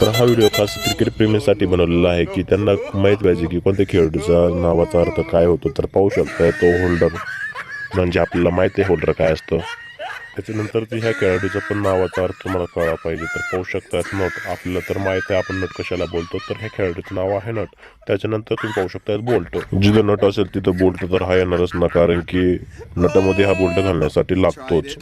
तर हा व्हिडिओ खास क्रिकेट प्रेमीसाठी बनवलेला आहे की त्यांना माहीत पाहिजे की कोणत्या खेळाडूचा नावाचा अर्थ काय होतो तर पाहू शकताय तो होल्डर म्हणजे आपल्याला माहिती आहे होल्डर काय असतं. त्याच्यानंतर ती ह्या खेळाडूचा पण नावाचा अर्थ मला कळला पाहिजे तर पाहू शकतात नट. आपल्याला तर माहीत आहे आपण नट कशाला बोलतो तर ह्या खेळाडूचं नाव आहे नट. त्याच्यानंतर तुम्ही पाहू शकता बोल्ट. जिथं नट असेल तिथं बोल्ट तर हा येणारच ना कारण की नटामध्ये हा बोल्ट घालण्यासाठी लागतोच.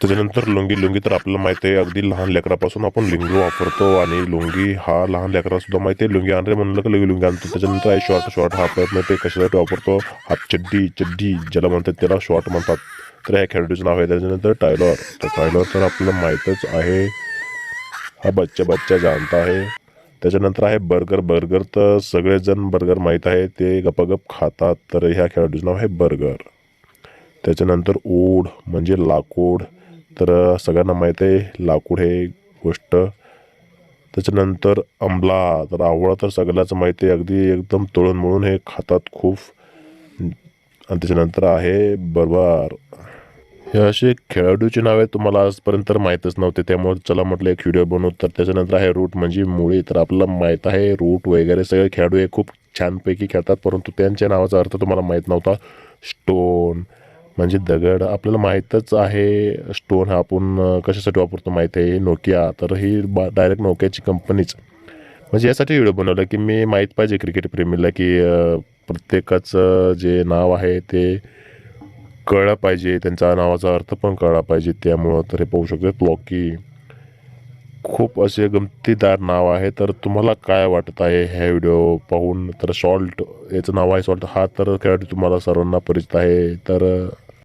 त्याच्यानंतर लुंगी लुंगी तर आपल्याला माहिती आहे अगदी लहान लेकरापासून आपण लिंगी वापरतो आणि लुंगी हा लहान लेकरा सुद्धा माहिती आहे. लुंगी आणले म्हणलं की लुंगी लुंगी आणतो. त्याच्यानंतर आहे शॉर्ट शॉर्ट हा प्रयत्न ते कशासाठी वापरतो? हा चड्डी चड्डी ज्याला म्हणतात त्याला शॉर्ट म्हणतात. तर ह्या खेळाडूचं नाव आहे. त्याच्यानंतर टायलॉर तर टायलॉर तर आपल्याला माहीतच आहे. हा बच्चा बच्चा जाणता आहे. त्याच्यानंतर आहे बर्गर बर्गर तर सगळेजण बर्गर माहीत आहे. ते गपागप खातात. तर ह्या खेळाडूचं नाव आहे बर्गर त्याच्यानंतर ओढ म्हणजे लाकूड. तर सगळ्यांना माहीत आहे लाकूड हे गोष्ट. त्याच्यानंतर आंबला तर आवळा तर सगळ्याच माहिती आहे अगदी एकदम तळून मळून हे खातात खूप. आणि त्याच्यानंतर आहे बरोबर. हे असे खेळाडूची नावे तुम्हाला आजपर्यंत माहीतच नव्हते त्यामुळे चला म्हटलं एक व्हिडिओ बनवू. तर त्याच्यानंतर आहे रूट म्हणजे मुळी तर आपल्याला माहीत आहे रूट वगैरे सगळे खेळाडू हे खूप छानपैकी खेळतात परंतु त्यांच्या नावाचा अर्थ तुम्हाला माहीत नव्हता. स्टोन. म्हणजे दगड आपल्याला माहीतच आहे स्टोन हा आपण कशासाठी वापरतो माहीत आहे? नोकिया. तर ही बा डायरेक्ट नोकियाची कंपनीच म्हणजे यासाठी व्हिडिओ बनवला की मी माहीत पाहिजे क्रिकेट प्रेमीला की प्रत्येकाचं जे नाव आहे ते कळलं पाहिजे त्यांचा नावाचा अर्थ पण कळला पाहिजे. त्यामुळं तर हे पाहू शकतो लॉकी खूप असे गमतीदार नाव आहे. तर तुम्हाला काय वाटत आहे ह्या व्हिडिओ पाहून? तर शॉल्ट याचं नाव आहे सॉल्ट हा तर खेळाडू तुम्हाला सर्वांना परिचित आहे. तर